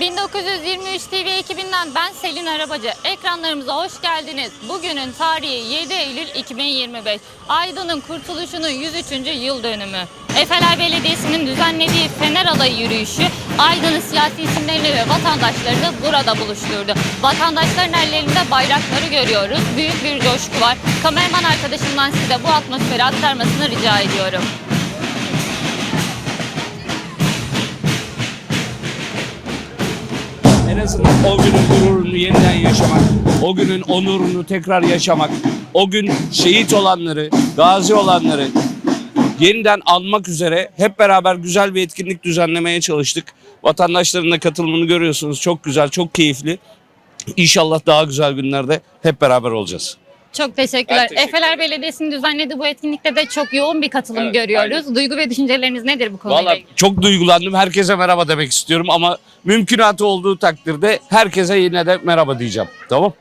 1923 TV ekibinden ben Selin Arabacı. Ekranlarımıza hoş geldiniz. Bugünün tarihi 7 Eylül 2025. Aydın'ın kurtuluşunun 103. yıl dönümü. Efeler Belediyesi'nin düzenlediği Fener Alayı yürüyüşü Aydın'ın siyasi isimlerini ve vatandaşlarını burada buluşturdu. Vatandaşların ellerinde bayrakları görüyoruz. Büyük bir coşku var. Kameraman arkadaşımdan size bu atmosferi aktarmasını rica ediyorum. Azından o günün gururunu yeniden yaşamak, o günün onurunu tekrar yaşamak, o gün şehit olanları, gazi olanları yeniden anmak üzere hep beraber güzel bir etkinlik düzenlemeye çalıştık. Vatandaşların da katılımını görüyorsunuz. Çok güzel, çok keyifli. İnşallah daha güzel günlerde hep beraber olacağız. Çok teşekkürler. Ben teşekkür Efeler Belediyesi'nin düzenlediği bu etkinlikte de çok yoğun bir katılım Evet, görüyoruz. Duygu ve düşünceleriniz nedir bu konuyla Vallahi ilgili? çok duygulandım. Herkese merhaba demek istiyorum ama mümkünatı olduğu takdirde herkese yine de merhaba diyeceğim. Tamam?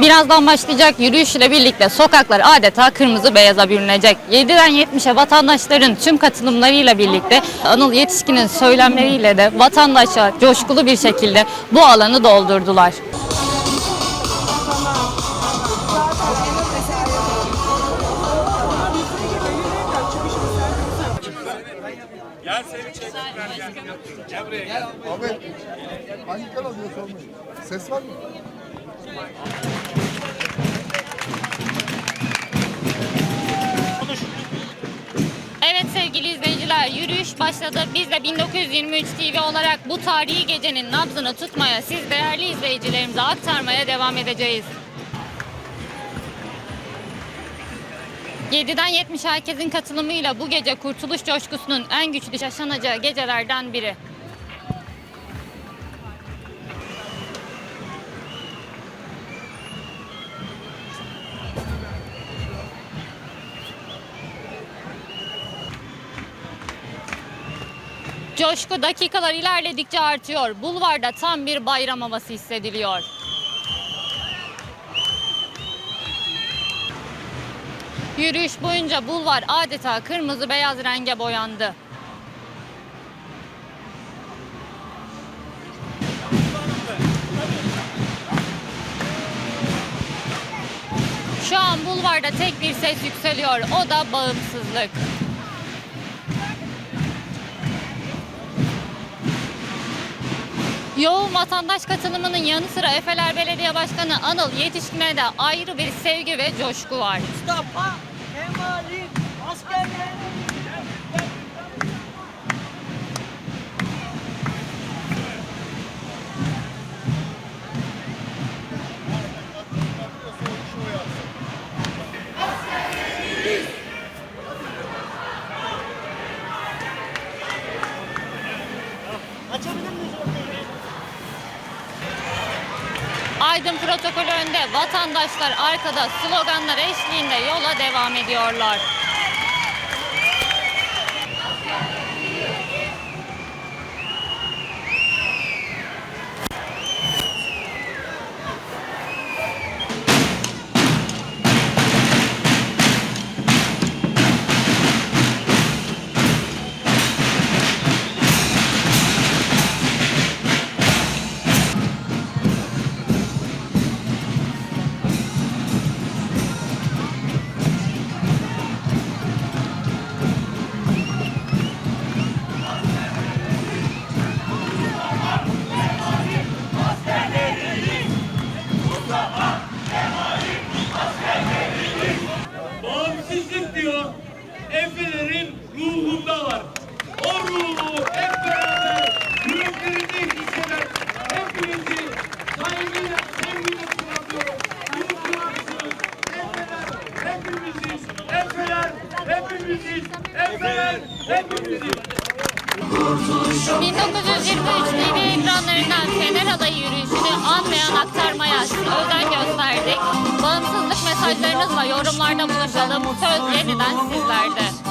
Birazdan başlayacak yürüyüş ile birlikte sokaklar adeta kırmızı beyaza bürünecek. 7'den 70'e vatandaşların tüm katılımlarıyla birlikte Anıl Yetişkin'in söylemleriyle de vatandaşlar coşkulu bir şekilde bu alanı doldurdular. Abi hangi kanal diye sormayın. Ses var mı? Evet sevgili izleyiciler yürüyüş başladı. Biz de 1923 TV olarak bu tarihi gecenin nabzını tutmaya, siz değerli izleyicilerimize aktarmaya devam edeceğiz. 7'den 70 herkesin katılımıyla bu gece kurtuluş coşkusunun en güçlü yaşanacağı gecelerden biri. Coşku dakikalar ilerledikçe artıyor. Bulvarda tam bir bayram havası hissediliyor. Yürüyüş boyunca bulvar adeta kırmızı beyaz renge boyandı. Şu an bulvarda tek bir ses yükseliyor. O da bağımsızlık. Yoğun vatandaş katılımının yanı sıra Efeler Belediye Başkanı Anıl Yetişkin'e de ayrı bir sevgi ve coşku var. Mustafa Kemal'in askerleri Aydın protokolü önde, vatandaşlar arkada sloganlar eşliğinde yola devam ediyorlar. Efeler hepimiziz. Efeler hepimiziz. Efeler hepimiziz. 1923 TV ekranlarından Fener Alayı yürüyüşünü anmayan aktarmaya özen gösterdik. Bağımsızlık mesajlarınızla yorumlarda buluşalım. Söz yeniden sizlerde.